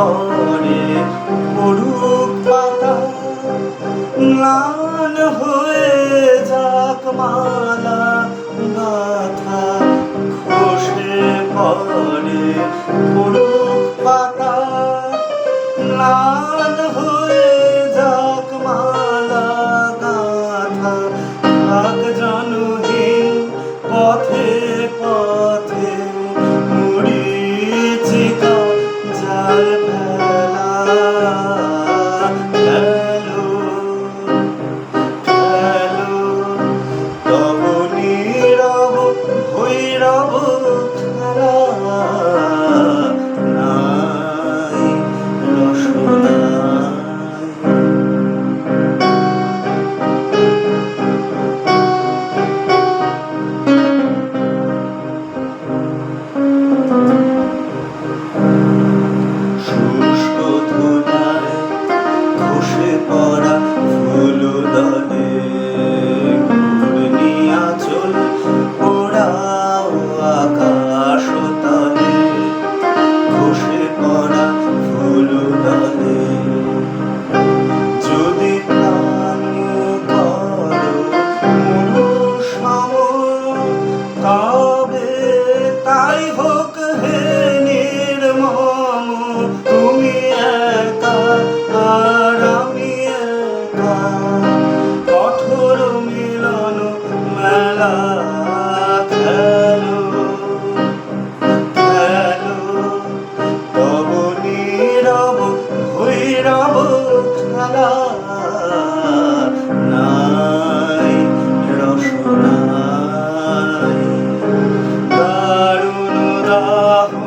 পরে পড়ুক পাতা ম্লান হয়ে যাক মালা গাথা খসে পড়ে পড়ুক খেলা খেলো খেলো তব নীরব ভৈরব নাই রসনাই দারুণ